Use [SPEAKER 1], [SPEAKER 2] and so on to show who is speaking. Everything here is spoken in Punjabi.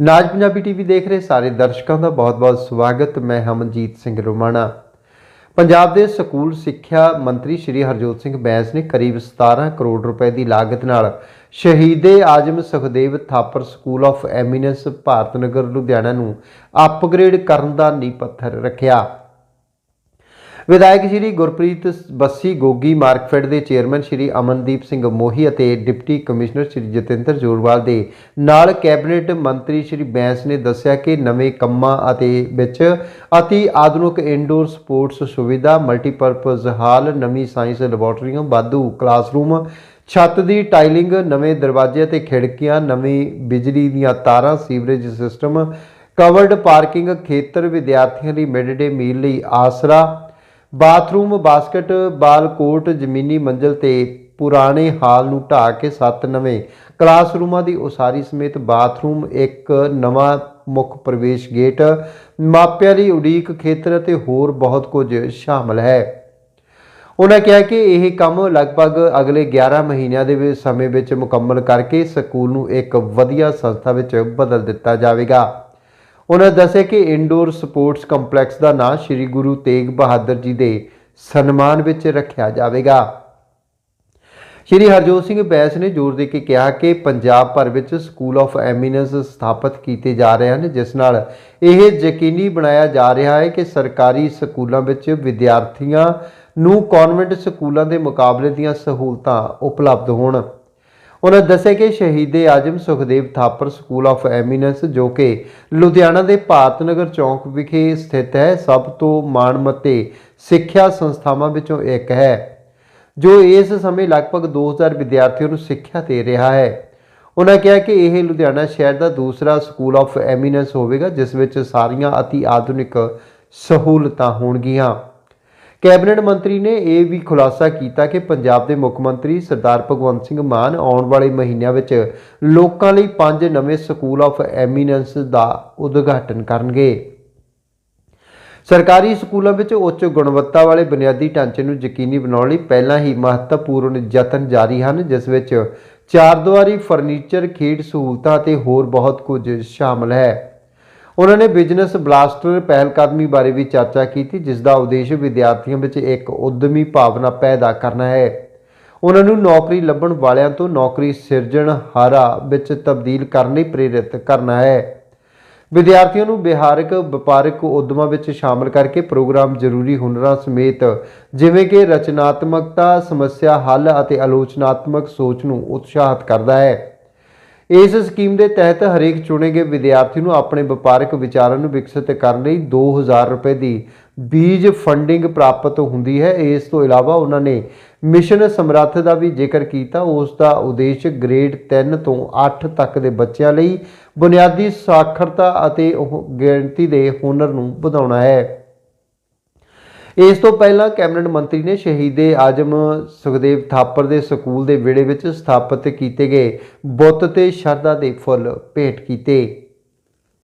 [SPEAKER 1] ਨਾਜ ਪੰਜਾਬੀ ਟੀਵੀ ਦੇਖ ਰਹੇ ਸਾਰੇ ਦਰਸ਼ਕਾਂ ਦਾ ਬਹੁਤ-ਬਹੁਤ ਸਵਾਗਤ। ਮੈਂ ਹਮਨਜੀਤ ਸਿੰਘ ਰੋਮਾਣਾ। ਪੰਜਾਬ ਦੇ ਸਕੂਲ ਸਿੱਖਿਆ ਮੰਤਰੀ ਸ਼੍ਰੀ ਹਰਜੋਤ ਸਿੰਘ ਬੈਂਸ ਨੇ ਕਰੀਬ 17 ਕਰੋੜ ਰੁਪਏ ਦੀ ਲਾਗਤ ਨਾਲ Shaheed Azam Sukhdev Thapar school of eminence Bharat Nagar Ludhiana ਨੂੰ ਅਪਗ੍ਰੇਡ ਕਰਨ ਦਾ ਨੀਂਹ ਪੱਥਰ ਰੱਖਿਆ। ਵਿਧਾਇਕ ਸ਼੍ਰੀ ਗੁਰਪ੍ਰੀਤ ਬੱਸੀ ਗੋਗੀ ਮਾਰਕਫੈਡ ਦੇ ਚੇਅਰਮੈਨ ਸ਼੍ਰੀ ਅਮਨਦੀਪ ਸਿੰਘ ਮੋਹੀ ਅਤੇ ਡਿਪਟੀ ਕਮਿਸ਼ਨਰ ਸ਼੍ਰੀ ਜਤਿੰਦਰ ਜੋਰਵਾਲ ਦੇ ਨਾਲ ਕੈਬਨਿਟ ਮੰਤਰੀ ਸ਼੍ਰੀ ਬੈਂਸ ਨੇ ਦੱਸਿਆ ਕਿ ਨਵੇਂ ਕੰਮਾਂ ਅਤੇ ਵਿੱਚ ਅਤੀ ਆਧੁਨਿਕ ਇਨਡੋਰ ਸਪੋਰਟਸ ਸੁਵਿਧਾ ਮਲਟੀਪਰਪਸ ਹਾਲ, ਨਵੀਂ ਸਾਇੰਸ ਲੈਬੋਰੇਟਰੀਆਂ ਵਾਧੂ ਕਲਾਸਰੂਮ ਛੱਤ ਦੀ ਟਾਈਲਿੰਗ, ਨਵੇਂ ਦਰਵਾਜ਼ੇ ਅਤੇ ਖਿੜਕੀਆਂ, ਨਵੀਂ ਬਿਜਲੀ ਦੀਆਂ ਤਾਰਾਂ, ਸੀਵਰੇਜ ਸਿਸਟਮ ਕਵਰਡ ਪਾਰਕਿੰਗ ਖੇਤਰ ਵਿਦਿਆਰਥੀਆਂ ਲਈ ਮਿਡ ਡੇ ਮੀਲ ਲਈ ਆਸਰਾ ਬਾਥਰੂਮ ਬਾਸਕਟਬਾਲ ਕੋਰਟ ਜ਼ਮੀਨੀ ਮੰਜ਼ਲ ਤੇ ਪੁਰਾਣੇ ਹਾਲ ਨੂੰ ਢਾਹ ਕੇ ਸੱਤ ਨਵੇਂ ਕਲਾਸਰੂਮਾਂ ਦੀ ਉਸਾਰੀ ਸਮੇਤ ਬਾਥਰੂਮ, ਇੱਕ ਨਵਾਂ ਮੁੱਖ ਪ੍ਰਵੇਸ਼ ਗੇਟ, ਮਾਪਿਆਂ ਲਈ ਉਡੀਕ ਖੇਤਰ ਅਤੇ ਹੋਰ ਬਹੁਤ ਕੁਝ ਸ਼ਾਮਲ ਹੈ। ਉਹਨਾਂ ਕਿਹਾ ਕਿ ਇਹ ਕੰਮ ਲਗਭਗ ਅਗਲੇ 11 ਮਹੀਨਿਆਂ ਦੇ ਵਿੱਚ ਸਮੇਂ ਵਿੱਚ ਮੁਕੰਮਲ ਕਰਕੇ ਸਕੂਲ ਨੂੰ ਇੱਕ ਵਧੀਆ ਸੰਸਥਾ ਵਿੱਚ ਬਦਲ ਦਿੱਤਾ ਜਾਵੇਗਾ। ਉਹਨਾਂ ਦੱਸਿਆ ਕਿ ਇੰਡੋਰ ਸਪੋਰਟਸ ਕੰਪਲੈਕਸ ਦਾ ਨਾਮ ਸ੍ਰੀ ਗੁਰੂ ਤੇਗ ਬਹਾਦਰ ਜੀ ਦੇ ਸਨਮਾਨ ਵਿੱਚ ਰੱਖਿਆ ਜਾਵੇਗਾ। ਸ਼੍ਰੀ ਹਰਜੋਤ ਸਿੰਘ ਬੈਂਸ ਨੇ ਜ਼ੋਰ ਦੇ ਕੇ ਕਿਹਾ ਕਿ ਪੰਜਾਬ ਭਰ ਵਿੱਚ ਸਕੂਲ ਆਫ ਐਮੀਨੈਂਸ ਸਥਾਪਿਤ ਕੀਤੇ ਜਾ ਰਹੇ ਹਨ, ਜਿਸ ਨਾਲ ਇਹ ਯਕੀਨੀ ਬਣਾਇਆ ਜਾ ਰਿਹਾ ਹੈ ਕਿ ਸਰਕਾਰੀ ਸਕੂਲਾਂ ਵਿੱਚ ਵਿਦਿਆਰਥੀਆਂ ਨੂੰ ਕਨਵੈਂਟ ਸਕੂਲਾਂ ਦੇ ਮੁਕਾਬਲੇ ਦੀਆਂ ਸਹੂਲਤਾਂ ਉਪਲਬਧ ਹੋਣ। ਉਹਨਾਂ ਦੱਸਿਆ ਕਿ Shaheed Azam Sukhdev Thapar school of eminence ਜੋ ਕਿ ਲੁਧਿਆਣਾ ਦੇ ਭਾਰਤ ਨਗਰ ਚੌਂਕ ਵਿਖੇ ਸਥਿਤ ਹੈ, ਸਭ ਤੋਂ ਮਾਣਮੱਤੇ ਸਿੱਖਿਆ ਸੰਸਥਾਵਾਂ ਵਿੱਚੋਂ ਇੱਕ ਹੈ, ਜੋ ਇਸ ਸਮੇਂ ਲਗਭਗ 2000 ਵਿਦਿਆਰਥੀਆਂ ਨੂੰ ਸਿੱਖਿਆ ਦੇ ਰਿਹਾ ਹੈ। ਉਹਨਾਂ ਕਿਹਾ ਕਿ ਇਹ ਲੁਧਿਆਣਾ ਸ਼ਹਿਰ ਦਾ ਦੂਸਰਾ ਸਕੂਲ ਆਫ ਐਮੀਨੈਂਸ ਹੋਵੇਗਾ, ਜਿਸ ਵਿੱਚ ਸਾਰੀਆਂ ਅਤੀ ਆਧੁਨਿਕ ਸਹੂਲਤਾਂ ਹੋਣਗੀਆਂ। ਕੈਬਨਿਟ ਮੰਤਰੀ ਨੇ ਇਹ ਵੀ ਖੁਲਾਸਾ ਕੀਤਾ ਕਿ ਪੰਜਾਬ ਦੇ ਮੁੱਖ ਮੰਤਰੀ ਸਰਦਾਰ ਭਗਵੰਤ ਸਿੰਘ ਮਾਨ ਆਉਣ ਵਾਲੇ ਮਹੀਨਿਆਂ ਵਿੱਚ ਲੋਕਾਂ ਲਈ ਪੰਜ ਨਵੇਂ ਸਕੂਲ ਆਫ ਐਮੀਨੈਂਸ ਦਾ ਉਦਘਾਟਨ ਕਰਨਗੇ। ਸਰਕਾਰੀ ਸਕੂਲਾਂ ਵਿੱਚ ਉੱਚ ਗੁਣਵੱਤਾ ਵਾਲੇ ਬੁਨਿਆਦੀ ਢਾਂਚੇ ਨੂੰ ਯਕੀਨੀ ਬਣਾਉਣ ਲਈ ਪਹਿਲਾਂ ਹੀ ਮਹੱਤਵਪੂਰਨ ਯਤਨ ਜਾਰੀ ਹਨ, ਜਿਸ ਵਿੱਚ ਚਾਰਦੁਆਰੀ ਫਰਨੀਚਰ, ਖੇਡ ਸਹੂਲਤਾਂ ਅਤੇ ਹੋਰ ਬਹੁਤ ਕੁਝ ਸ਼ਾਮਲ ਹੈ। ਉਹਨਾਂ ਨੇ ਬਿਜ਼ਨਸ ਬਲਾਸਟਰ ਪਹਿਲਕਦਮੀ ਬਾਰੇ ਵੀ ਚਰਚਾ ਕੀਤੀ, ਜਿਸ ਦਾ ਉਦੇਸ਼ ਵਿਦਿਆਰਥੀਆਂ ਵਿੱਚ ਇੱਕ ਉਦਮੀ ਭਾਵਨਾ ਪੈਦਾ ਕਰਨਾ ਹੈ। ਉਹਨਾਂ ਨੂੰ ਨੌਕਰੀ ਲੱਭਣ ਵਾਲਿਆਂ ਤੋਂ ਨੌਕਰੀ ਸਿਰਜਣਹਾਰਾ ਵਿੱਚ ਤਬਦੀਲ ਕਰਨ ਲਈ ਪ੍ਰੇਰਿਤ ਕਰਨਾ ਹੈ। ਵਿਦਿਆਰਥੀਆਂ ਨੂੰ ਵਿਹਾਰਕ, ਵਪਾਰਕ ਉਦਮਾਂ ਵਿੱਚ ਸ਼ਾਮਲ ਕਰਕੇ ਪ੍ਰੋਗਰਾਮ ਜ਼ਰੂਰੀ ਹੁਨਰਾਂ ਸਮੇਤ, ਜਿਵੇਂ ਕਿ ਰਚਨਾਤਮਕਤਾ, ਸਮੱਸਿਆ ਹੱਲ ਅਤੇ ਆਲੋਚਨਾਤਮਕ ਸੋਚ ਨੂੰ ਉਤਸ਼ਾਹਿਤ ਕਰਦਾ ਹੈ। ਇਸ ਸਕੀਮ ਦੇ ਤਹਿਤ ਹਰੇਕ ਚੁਣੇ ਗਏ ਵਿਦਿਆਰਥੀ ਨੂੰ ਆਪਣੇ ਵਪਾਰਕ ਵਿਚਾਰਾਂ ਨੂੰ ਵਿਕਸਿਤ ਕਰਨ ਲਈ 2000 ਰੁਪਏ ਦੀ ਬੀਜ ਫੰਡਿੰਗ ਪ੍ਰਾਪਤ ਹੁੰਦੀ ਹੈ। ਇਸ ਤੋਂ ਇਲਾਵਾ ਉਹਨਾਂ ਨੇ ਮਿਸ਼ਨ ਸਮਰੱਥ ਦਾ ਵੀ ਜ਼ਿਕਰ ਕੀਤਾ। ਉਸ ਦਾ ਉਦੇਸ਼ ਗ੍ਰੇਡ 3 ਤੋਂ 8 ਤੱਕ ਦੇ ਬੱਚਿਆਂ ਲਈ ਬੁਨਿਆਦੀ ਸਾਖਰਤਾ ਅਤੇ ਗਿਣਤੀ ਦੇ ਹੁਨਰ ਨੂੰ ਵਧਾਉਣਾ ਹੈ। ਇਸ ਤੋਂ ਪਹਿਲਾਂ ਕੈਬਨਿਟ ਮੰਤਰੀ ਨੇ ਸ਼ਹੀਦੇ ਆਜਮ ਸੁਖਦੇਵ ਥਾਪਰ ਦੇ ਸਕੂਲ ਦੇ ਵਿਹੜੇ ਵਿੱਚ ਸਥਾਪਿਤ ਕੀਤੇ ਗਏ ਬੁੱਤ ਤੇ ਸ਼ਰਧਾ ਦੇ ਫੁੱਲ ਭੇਟ ਕੀਤੇ।